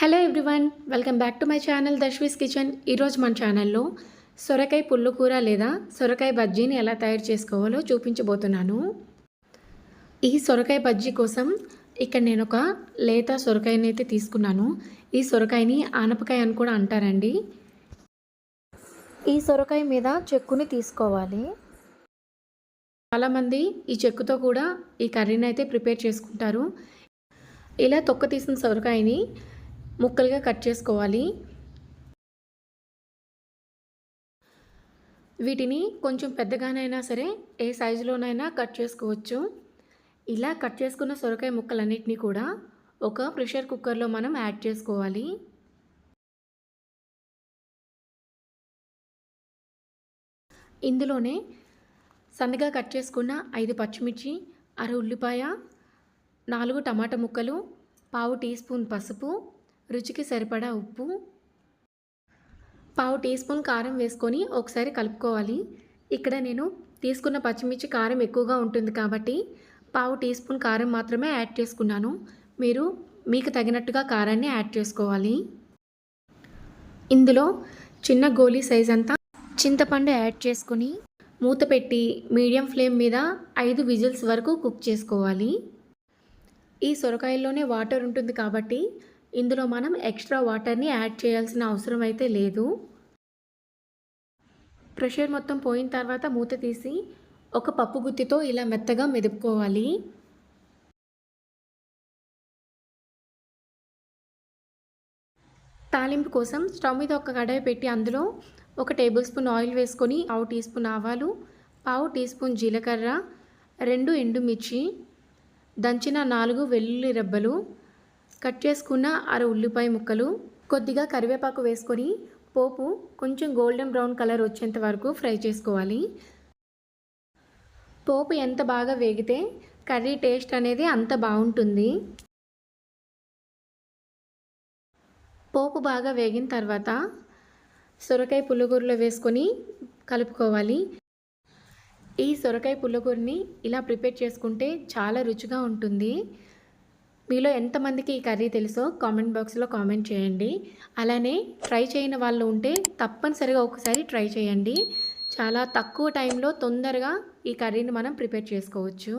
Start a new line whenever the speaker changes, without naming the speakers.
Hello everyone welcome back to my channel Dashvi's kitchen ఈరోజు మన ఛానల్లో సొరకాయ పుల్లుకూర లేదా సొరకాయ బజ్జీని ఎలా తయారు చేసుకోవాలో చూపించబోతున్నాను. ఈ సొరకాయ బజ్జీ కోసం ఇక్కడ నేను ఒక లేత సొరకాయని అయితే తీసుకున్నాను. ఈ సొరకాయని ఆనపకాయ అని కూడా అంటారండి. ఈ సొరకాయ మీద చెక్కుని తీసుకోవాలి. చాలామంది ఈ చెక్కుతో కూడా ఈ కర్రీని అయితే ప్రిపేర్ చేసుకుంటారు. ఇలా తొక్క తీసిన సొరకాయని ముక్కలుగా కట్ చేసుకోవాలి. వీటిని కొంచెం పెద్దగానైనా సరే ఏ సైజులోనైనా కట్ చేసుకోవచ్చు. ఇలా కట్ చేసుకున్న సొరకాయ ముక్కలన్నిటినీ కూడా ఒక ప్రెషర్ కుక్కర్లో మనం యాడ్ చేసుకోవాలి. ఇందులోనే సన్నగా కట్ చేసుకున్న ఐదు పచ్చిమిర్చి అర ఉల్లిపాయ నాలుగు టమాటా ముక్కలు పావు టీ స్పూన్ పసుపు రుచికి సరిపడా ఉప్పు. పావు టీ స్పూన్ కారం వేసుకొని ఒకసారి కలుపుకోవాలి. ఇక్కడ నేను తీసుకున్న పచ్చిమిర్చి కారం ఎక్కువగా ఉంటుంది కాబట్టి పావు టీ స్పూన్ కారం మాత్రమే యాడ్ చేసుకున్నాను. మీరు మీకు తగినట్టుగా కారాన్ని యాడ్ చేసుకోవాలి. ఇందులో చిన్న గోలీ సైజ్ అంతా చింతపండు యాడ్ చేసుకుని మూత పెట్టి మీడియం ఫ్లేమ్ మీద ఐదు విజిల్స్ వరకు కుక్ చేసుకోవాలి. ఈ సొరకాయల్లోనే వాటర్ ఉంటుంది కాబట్టి ఇందులో మనం ఎక్స్ట్రా వాటర్ని యాడ్ చేయాల్సిన అవసరం అయితే లేదు. ప్రెషర్ మొత్తం పోయిన తర్వాత మూత తీసి ఒక పప్పు గుత్తితో ఇలా మెత్తగా మెదుపుకోవాలి. తాలింపు కోసం స్టవ్ మీద ఒక కడాయి పెట్టి అందులో ఒక టేబుల్ స్పూన్ ఆయిల్ వేసుకొని పావు టీ స్పూన్ ఆవాలు పావు టీ స్పూన్ జీలకర్ర రెండు ఎండుమిర్చి దంచిన నాలుగు వెల్లుల్లి రెబ్బలు కట్ చేసుకున్న అర ఉల్లిపాయ ముక్కలు కొద్దిగా కరివేపాకు వేసుకొని పోపు కొంచెం గోల్డెన్ బ్రౌన్ కలర్ వచ్చేంత వరకు ఫ్రై చేసుకోవాలి. పోపు ఎంత బాగా వేగితే కర్రీ టేస్ట్ అనేది అంత బాగుంటుంది. పోపు బాగా వేగిన తర్వాత సొరకాయ పుల్లగూరలో వేసుకొని కలుపుకోవాలి. ఈ సొరకాయ పుల్లగూరని ఇలా ప్రిపేర్ చేసుకుంటే చాలా రుచిగా ఉంటుంది. మీలో ఎంతమందికి ఈ కర్రీ తెలుసో కామెంట్ బాక్స్లో కామెంట్ చేయండి. అలానే ట్రై చేయని వాళ్ళు ఉంటే తప్పనిసరిగా ఒకసారి ట్రై చేయండి. చాలా తక్కువ టైంలో తొందరగా ఈ కర్రీని మనం ప్రిపేర్ చేసుకోవచ్చు.